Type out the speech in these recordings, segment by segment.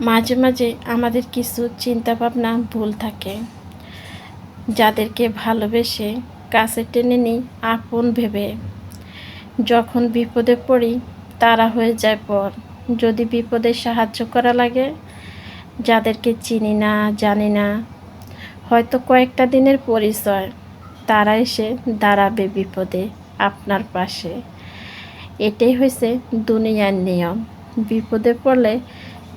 মাঝে মাঝে আমাদের কিছু চিন্তাভাবনা ভুল থাকে। যাদেরকে ভালোবেসে কাছে টেনে নিই আপন ভেবে। যখন বিপদে পড়ি, তারা হয়ে যায় পর। যদি বিপদে সাহায্য করা লাগে, যাদেরকে চিনি না, জানি না, হয়তো কয়েকটা দিনের পরিচয়, তারা এসে দাঁড়াবে বিপদে আপনার পাশে। এটাই হয়েছে দুনিয়ার নিয়ম। বিপদে পড়লে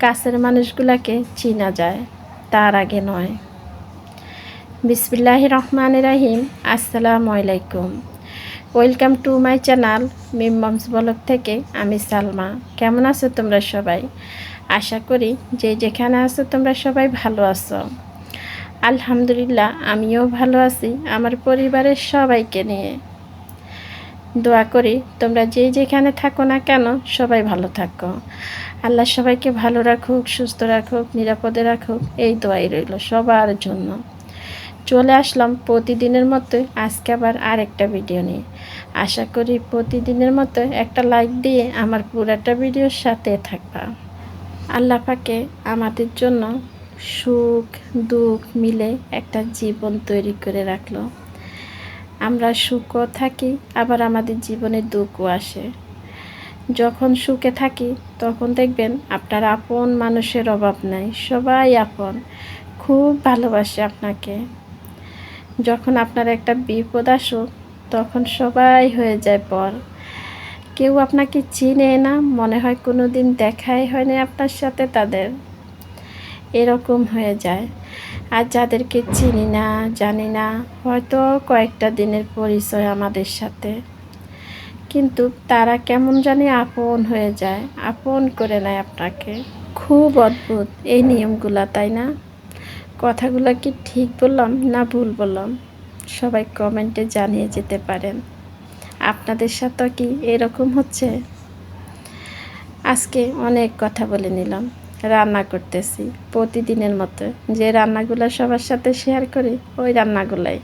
কাছের মানুষগুলাকে চিনা যায়, তার আগে নয়। বিসমিল্লাহ রহমান রাহিম, আসসালামু আলাইকুম। ওয়েলকাম টু মাই চ্যানেল মিমমস ব্লগ থেকে আমি সালমা। কেমন আছো তোমরা সবাই? আশা করি যে যেখানে আছো তোমরা সবাই ভালো আছো। আলহামদুলিল্লাহ, আমিও ভালো আছি, আমার পরিবারের সবাইকে নিয়ে। দোয়া করি, তোমরা যে যেখানে থাকো না কেন, সবাই ভালো থাকো। আল্লাহ সবাইকে ভালো রাখুক, সুস্থ রাখুক, নিরাপদে রাখুক, এই দোয়াই রইল সবার জন্য। চলে আসলাম প্রতিদিনের মতো আজকে আবার আরেকটা ভিডিও নিয়ে। আশা করি প্রতিদিনের মতো একটা লাইক দিয়ে আমার পুরাটা ভিডিওর সাথে থাকবা। আল্লাহ পাকে আমাদের জন্য সুখ, দুঃখ মিলে একটা জীবন তৈরি করে রাখল। আমরা সুখও থাকি, আবার আমাদের জীবনে দুঃখও আসে। যখন সুখে থাকি, তখন দেখবেন আপনার আপন মানুষের অভাব নাই, সবাই আপন, খুব ভালোবাসে আপনাকে। যখন আপনার একটা বিপদ আসুক তখন সবাই হয়ে যায় পর। কেউ আপনাকে চিনে না, মনে হয় কোনো দিন দেখাই হয়নি আপনার সাথে তাদের। এরকম হয়ে যায়। আর যাদেরকে চিনি না, জানি না, হয়তো কয়েকটা দিনের পরিচয় আমাদের সাথে। কিন্তু তারা কেমন জানি আপন হয়ে যায়, আপন করে নেয় আপনাকে। খুব অদ্ভুত এই নিয়মগুলা, তাই না? কথাগুলো কি ঠিক বললাম না ভুল বললাম? সবাই কমেন্টে জানিয়ে যেতে পারেন। আপনাদের সাথে কি এরকম হচ্ছে? আজকে অনেক কথা বলে নিলাম। রান্না করতেছি, প্রতিদিনের মতো। যে রান্নাগুলো সবার সাথে শেয়ার করি, ওই রান্নাগুলাই।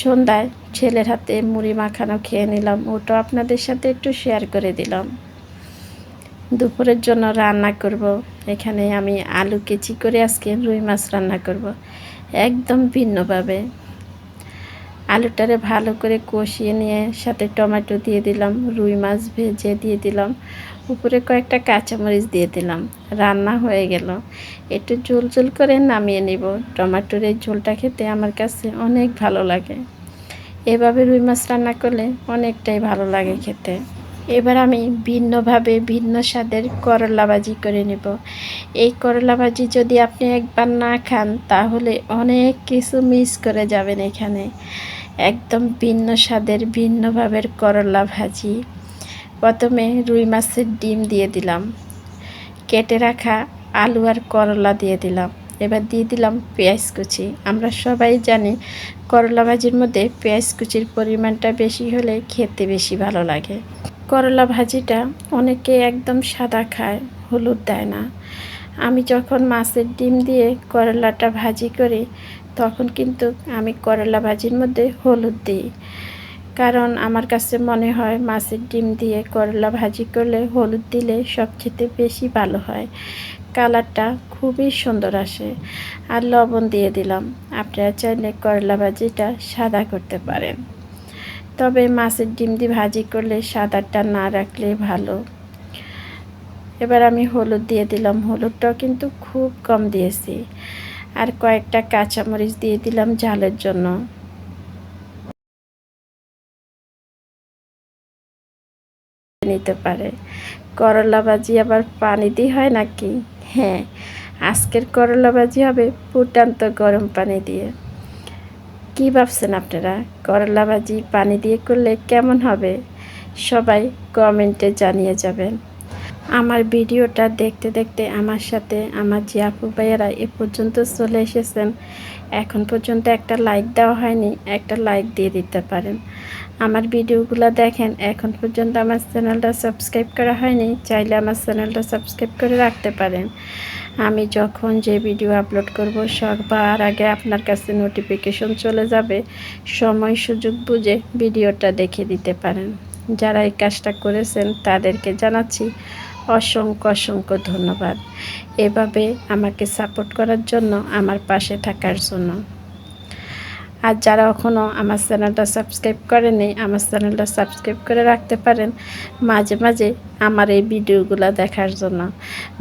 সন্ধ্যায় ছেলের হাতে মুড়ি মাখানো খেয়ে নিলাম, ওটা আপনাদের সাথে একটু শেয়ার করে দিলাম। দুপুরের জন্য রান্না করব, এখানে আমি আলু কেচি করে আজকে রুই মাছ রান্না করব, একদম ভিন্নভাবে। আলুটারে ভালো করে কষিয়ে নিয়ে সাথে টমেটো দিয়ে দিলাম, রুই মাছ ভেজে দিয়ে দিলাম উপরে কয়েকটা কাঁচামরিচ দিয়ে দিলাম। রান্না হয়ে গেল। একটু ঝোল ঝোল করে নামিয়ে নিব। টমেটোর এই ঝোলটা খেতে আমার কাছে অনেক ভালো লাগে। এভাবে রুই মাছ রান্না করলে অনেকটাই ভালো লাগে খেতে। এবার আমি ভিন্নভাবে ভিন্ন স্বাদের করলা ভাজি করে নেব। এই করলা ভাজি যদি আপনি একবার না খান, তাহলে অনেক কিছু মিস করে যাবেন এখানে। একদম ভিন্ন স্বাদের ভিন্নভাবের করলা ভাজি। প্রথমে রুই মাছের ডিম দিয়ে দিলাম। কেটে রাখা আলু আর করলা দিয়ে দিলাম। এবার দিয়ে দিলাম পেঁয়াজ কুচি। আমরা সবাই জানি করলা ভাজির মধ্যে পেঁয়াজ কুচির পরিমাণটা বেশি হলে খেতে বেশি ভালো লাগে। করলা ভাজিটা অনেকে একদম সাদা খায়, হলুদ দেয় না। আমি যখন মাছের ডিম দিয়ে করলাটা ভাজি করি, তখন কিন্তু আমি করলা ভাজির মধ্যে হলুদ দিই। কারণ আমার কাছে মনে হয় মাছের ডিম দিয়ে করলা ভাজি করলে হলুদ দিলে সব খেতে বেশি ভালো হয়। কালারটা খুবই সুন্দর আসে। আর লবণ দিয়ে দিলাম। আপনারা চাইলে করলা ভাজিটা সাদা করতে পারেন। তবে মাছের ডিম দিয়ে ভাজি করলে সাদাটা না রাখলে ভালো। এবার আমি হলুদ দিয়ে দিলাম। হলুদটাও কিন্তু খুব কম দিয়েছি। আর কয়েকটা কাঁচামরিচ দিয়ে দিলাম ঝালের জন্য। নিতে পারে। করলা ভাজি আবার পানি দিয়ে হয় নাকি? হ্যাঁ আজকের করলা ভাজি হবে ফুটান্ত গরম পানি দিয়ে। কি ভাবছেন আপনারা? করলা ভাজি পানি দিয়ে করলে কেমন হবে? সবাই কমেন্টে জানিয়ে যাবেন। আমার ভিডিওটা দেখতে দেখতে আমার সাথে আমার যে আপু ভাইয়েরা এ পর্যন্ত চলে এসেছেন। এখন পর্যন্ত একটা লাইক দেওয়া হয়নি, একটা লাইক দিয়ে দিতে পারেন। আমার ভিডিওগুলো দেখেন, এখন পর্যন্ত আমার চ্যানেলটা সাবস্ক্রাইব করা হয়নি, চাইলে আমার চ্যানেলটা সাবস্ক্রাইব করে রাখতে পারেন। আমি যখন যে ভিডিও আপলোড করব, সবার আগে আপনার কাছে নোটিফিকেশন চলে যাবে, সময় সুযোগ বুঝে ভিডিওটা দেখে দিতে পারেন। যারা এই কাজটা করেছেন, তাদেরকে জানাচ্ছি অসংখ্য অসংখ্য ধন্যবাদ। এভাবে আমাকে সাপোর্ট করার জন্য আমার পাশে থাকার জন্য। আর যারা এখনও আমার চ্যানেলটা সাবস্ক্রাইব করেনি আমার চ্যানেলটা সাবস্ক্রাইব করে রাখতে পারেন মাঝে মাঝে আমার এই ভিডিওগুলো দেখার জন্য।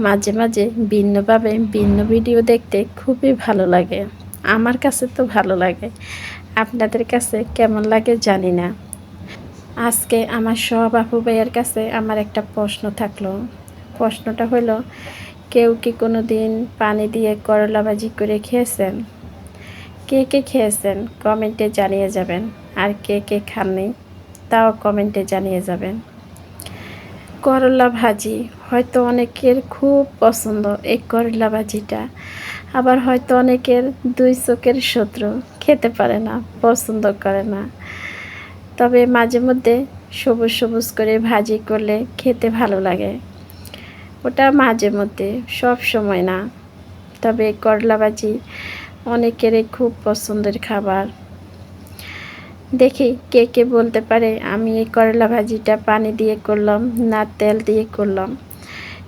মাঝে মাঝে ভিন্নভাবে ভিন্ন ভিডিও দেখতে খুবই ভালো লাগে। আমার কাছে তো ভালো লাগে। আপনাদের কাছে কেমন লাগে জানি না। আজকে আমার সব আপু ভাইয়ের কাছে আমার একটা প্রশ্ন থাকল। প্রশ্নটা হলো, কেউ কি কোনো দিন পানি দিয়ে করলা ভাজি করে খেয়েছেন? কে কে খেয়েছেন? কমেন্টে জানিয়ে যাবেন। আর কে কে খাননি, তাও কমেন্টে জানিয়ে যাবেন। করলা ভাজি, হয়তো অনেকের খুব পছন্দ এই করলা ভাজিটা। আবার হয়তো অনেকের দুই চোখের শত্রু, খেতে পারে না, পছন্দ করে না। তবে মাঝে মধ্যে সবুজ সবুজ করে ভাজি করলে খেতে ভালো লাগে। ওটা মাঝে মধ্যে, সব সময় না। তবে করলা ভাজি অনেকেরই খুব পছন্দের খাবার। দেখি কে কে বলতে পারে, আমি এই করলা ভাজিটা পানি দিয়ে করলাম না তেল দিয়ে করলাম।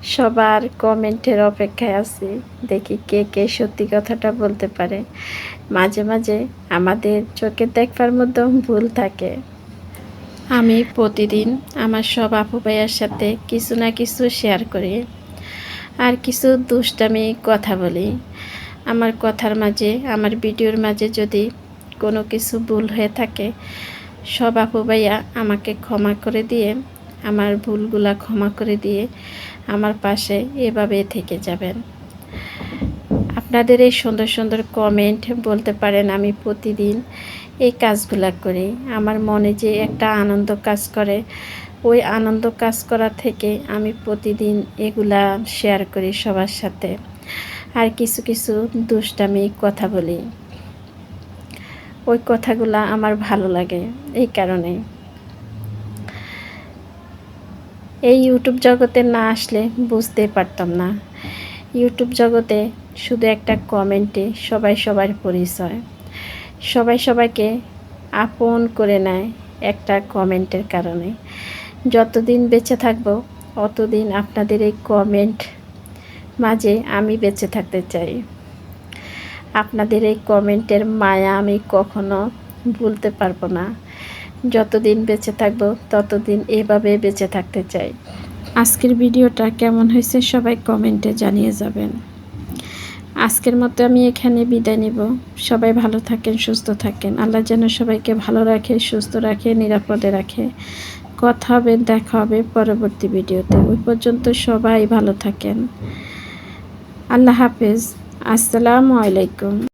সবার কমেন্টের অপেক্ষায় আছি, দেখি কে কে সত্যি কথাটা বলতে পারে। মাঝে মাঝে আমাদের চোখে দেখবার মধ্যে ভুল থাকে। আমি প্রতিদিন আমার সব আপু ভাইয়ের সাথে কিছু না কিছু শেয়ার করি। আর কিছু দুষ্টামি কথা বলি। আমার কথার মাঝে, আমার ভিডিওর মাঝে যদি কোনো কিছু ভুল হয়ে থাকে, সব আপু ভাইয়া আমাকে ক্ষমা করে দিয়ে, আমার ভুলগুলা ক্ষমা করে দিয়ে আমার পাশে এভাবে থেকে যাবেন। আপনাদের এই সুন্দর সুন্দর কমেন্ট বলতে পারেন আমি প্রতিদিন এই কাজগুলা করি। আমার মনে যে একটা আনন্দ কাজ করে, ওই আনন্দ কাজ করা থেকে আমি প্রতিদিন এগুলা শেয়ার করি সবার সাথে। আর কিছু কিছু দুষ্টামি কথা বলি। ওই কথাগুলা আমার ভালো লাগে এই কারণে। এই ইউটিউব জগতে না আসলে বুঝতে পারতাম না। ইউটিউব জগতে শুধু একটা কমেন্টে সবাই সবার পরিচয়। সবাই সবাইকে আপন করে নেয় একটা কমেন্টের কারণে। যতদিন বেঁচে থাকব, অতদিন আপনাদের এই কমেন্ট মাঝে আমি বেঁচে থাকতে চাই। আপনাদের এই কমেন্টের মায়া আমি কখনো ভুলতে পারব না। যতদিন বেঁচে থাকব, ততদিন এভাবে বেঁচে থাকতে চাই। আজকের ভিডিওটা কেমন হয়েছে সবাই কমেন্টে জানিয়ে যাবেন। আজকের মতো আমি এখানে বিদায় নেব। সবাই ভালো থাকেন, সুস্থ থাকেন। আল্লাহ যেন সবাইকে ভালো রাখে, সুস্থ রাখে, নিরাপদে রাখে। কথা হবে, দেখা হবে পরবর্তী ভিডিওতে। ওই পর্যন্ত সবাই ভালো থাকেন। আল্লাহ হাফেজ। আসসালামু আলাইকুম।